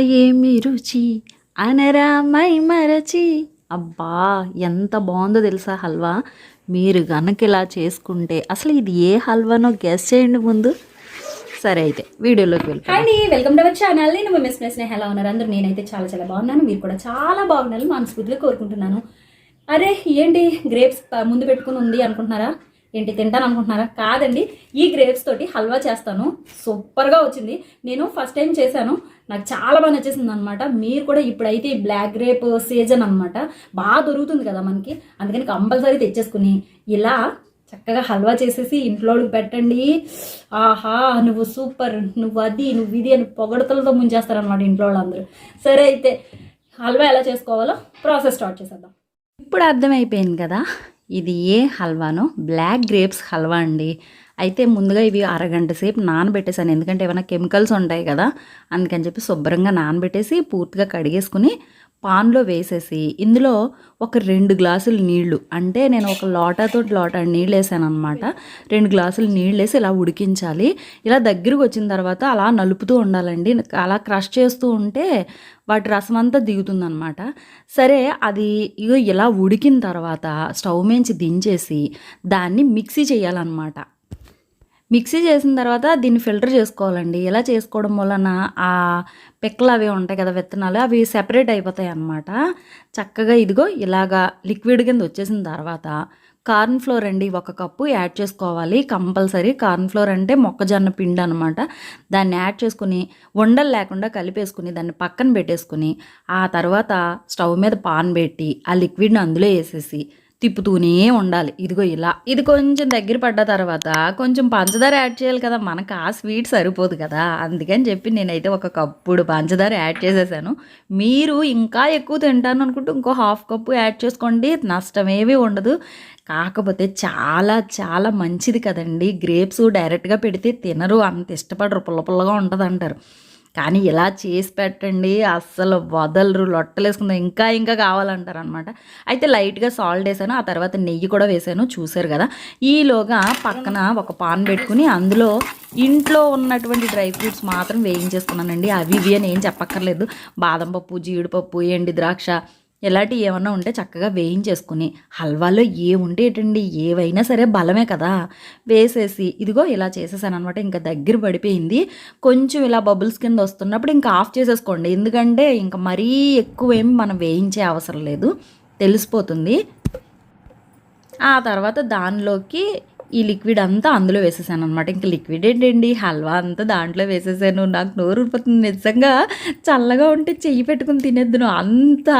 ఏమి రుచి? అనరామై మరచి. అబ్బా ఎంత బాగుందో తెలుసా హల్వా? మీరు గనక ఇలా చేసుకుంటే అసలు ఇది ఏ హల్వానో గెస్ చేయండి ముందు. సరే అయితే వీడియోలోకి వెళ్తాం. అండి వెల్కమ్ టు అవర్ ఛానల్. నేను మిస్ మిస్ ఎలా ఉన్నారు? అందరూ నేనైతే చాలా చాలా బాగున్నాను. మీరు కూడా చాలా బాగున్నారు మనస్ఫూర్తిగా కోరుకుంటున్నాను. అరే ఏంటి గ్రేప్స్ ముందు పెట్టుకుని ఉంది అనుకుంటున్నారా? ఏంటి తింటాను అనుకుంటున్నారా కాదండి ఈ గ్రేప్స్ తోటి హల్వా చేస్తాను. సూపర్గా వచ్చింది. నేను ఫస్ట్ టైం చేశాను. నాకు చాలా బాగా నచ్చేసింది అనమాట మీరు కూడా ఇప్పుడైతే ఈ బ్లాక్ గ్రేప్ సీజన్ అనమాట బాగా దొరుకుతుంది కదా మనకి. అందుకని కంపల్సరీ తెచ్చేసుకుని ఇలా చక్కగా హల్వా చేసేసి ఇంట్లోకి పెట్టండి. ఆహా నువ్వు సూపర్. నువ్వు అది నువ్వు ఇది అని పొగడతలతో ముంచేస్తారనమాట ఇంట్లో వాళ్ళందరూ సరే అయితే హల్వా ఎలా చేసుకోవాలో ప్రాసెస్ స్టార్ట్ చేసేద్దాం. ఇప్పుడు అర్థమైపోయింది కదా? ఇది ఏ హల్వానో? బ్లాక్ గ్రేప్స్ హల్వా అండి. అయితే ముందుగా ఇవి అరగంట సేపు నానబెట్టేసాను ఎందుకంటే ఏమైనా కెమికల్స్ ఉంటాయి కదా అందుకని చెప్పి శుభ్రంగా నానబెట్టేసి పూర్తిగా కడిగేసుకుని పాన్లో వేసేసి ఇందులో ఒక రెండు గ్లాసులు నీళ్ళు అంటే నేను ఒక లోటాతో లోటా నీళ్ళు వేసాను అనమాట రెండు గ్లాసులు నీళ్ళు వేసి ఇలా ఉడికించాలి. ఇలా దగ్గరకు వచ్చిన తర్వాత అలా నలుపుతూ ఉండాలండి. అలా క్రష్ చేస్తూ ఉంటే వాటి రసం అంతా దిగుతుందనమాట సరే అది ఇగో ఇలా ఉడికిన తర్వాత స్టవ్ మేంచి దించేసి దాన్ని మిక్సీ చేయాలన్నమాట. మిక్సీ చేసిన తర్వాత దీన్ని ఫిల్టర్ చేసుకోవాలండి. ఇలా చేసుకోవడం వలన ఆ పిక్కలు అవి ఉంటాయి కదా విత్తనాలు అవి సెపరేట్ అయిపోతాయి అన్నమాట. చక్కగా ఇదిగో ఇలాగా లిక్విడ్ కింద వచ్చేసిన తర్వాత కార్న్ ఫ్లోర్ అండి ఒక కప్పు యాడ్ చేసుకోవాలి. కంపల్సరీ కార్న్ ఫ్లోర్ అంటే మొక్కజొన్న పిండి అనమాట దాన్ని యాడ్ చేసుకుని ఉండలు లేకుండా కలిపేసుకుని దాన్ని పక్కన పెట్టేసుకుని ఆ తర్వాత స్టవ్ మీద పాన్ పెట్టి ఆ లిక్విడ్ని అందులో వేసేసి తిప్పుతూనే ఉండాలి. ఇదిగో ఇలా. ఇది కొంచెం దగ్గర పడ్డ తర్వాత కొంచెం పంచదార యాడ్ చేయాలి కదా. మనకు ఆ స్వీట్ సరిపోదు కదా. అందుకని చెప్పి నేనైతే ఒక కప్పుడు పంచదార యాడ్ చేసేసాను. మీరు ఇంకా ఎక్కువ తింటాను అనుకుంటే ఇంకో హాఫ్ కప్పు యాడ్ చేసుకోండి. నష్టమేమీ ఉండదు. కాకపోతే చాలా చాలా మంచిది కదండి. గ్రేప్స్ డైరెక్ట్గా పెడితే తినరు. అంత ఇష్టపడరు. పుల్ల పుల్లగా ఉంటుంది అంటారు కానీ ఇలా చేసి పెట్టండి అస్సలు వదలరు లొట్టలు వేసుకుందాం. ఇంకా ఇంకా కావాలంటారు అనమాట అయితే లైట్గా సాల్ట్ వేసాను ఆ తర్వాత నెయ్యి కూడా వేసాను చూసారు కదా. ఈలోగా పక్కన ఒక పాన్ పెట్టుకుని అందులో ఇంట్లో ఉన్నటువంటి డ్రై ఫ్రూట్స్ మాత్రం వేయించేసుకున్నానండి. అవి ఇవి అని ఏం చెప్పక్కర్లేదు. బాదం పప్పు జీడిపప్పు ఎండి ద్రాక్ష ఇలాంటివి ఏమన్నా ఉంటే చక్కగా వేయించేసుకుని హల్వాలో ఏ ఉంటే ఏవైనా సరే బలమే కదా. వేసేసి ఇదిగో ఇలా చేసేసాను అనమాట ఇంకా దగ్గర పడిపోయింది. కొంచెం ఇలా బబుల్స్ కింద వస్తున్నప్పుడు ఇంకా ఆఫ్ చేసేసుకోండి. ఎందుకంటే ఇంకా మరీ ఎక్కువ ఏమి మనం వేయించే అవసరం లేదు. తెలిసిపోతుంది. ఆ తర్వాత దానిలోకి ఈ లిక్విడ్ అంతా అందులో వేసేసాను అనమాట ఇంకా లిక్విడ్ ఏంటండి? హల్వా అంతా దాంట్లో వేసేసాను. నాకు నోరు ఊరిపోతుంది. నిజంగా చల్లగా ఉంటే చెయ్యి పెట్టుకుని తినేద్దును అంత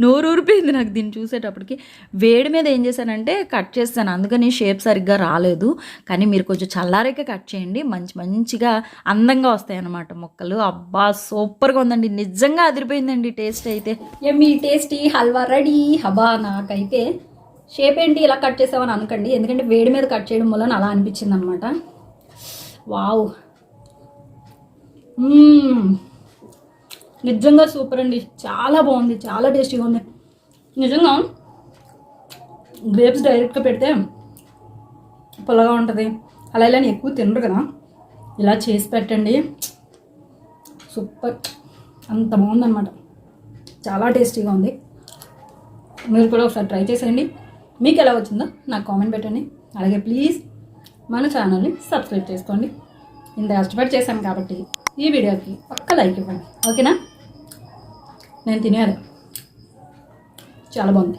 నోరు ఊరిపోయింది నాకు దీన్ని చూసేటప్పటికి. వేడి మీద ఏం చేశానంటే కట్ చేస్తాను. అందుకని షేప్ సరిగ్గా రాలేదు. కానీ మీరు కొంచెం చల్లారాక కట్ చేయండి. మంచి మంచిగా అందంగా వస్తాయి అన్నమాట మొక్కలు. అబ్బా సూపర్గా ఉందండి. నిజంగా అదిరిపోయిందండి టేస్ట్ అయితే. మీ టేస్టీ హల్వా రెడీ. హబా నాకైతే షేప్ ఏంటి ఇలా కట్ చేసావని అనకండి. ఎందుకంటే వేడి మీద కట్ చేయడం వల్ల అలా అనిపించింది అనమాట వావ్ నిజంగా సూపర్ అండి. చాలా బాగుంది చాలా టేస్టీగా ఉంది. నిజంగా గ్రేప్స్ డైరెక్ట్గా పెడితే పుల్లగా ఉంటుంది. అలా ఇలా ఎక్కువ తినరు కదా. ఇలా చేసి పెట్టండి. సూపర్. అంత బాగుందన్నమాట చాలా టేస్టీగా ఉంది. మీరు కూడా ఒకసారి ట్రై చేసేయండి. మీకు ఎలా వచ్చిందో నాకు కామెంట్ పెట్టండి. అలాగే ప్లీజ్ మన ఛానల్ని సబ్స్క్రైబ్ చేసుకోండి. ఇంత కష్టపడి చేశాను కాబట్టి ఈ వీడియోకి ఒక్క లైక్ ఇవ్వండి. ఓకేనా నేను తినేది చాలా బాగుంది.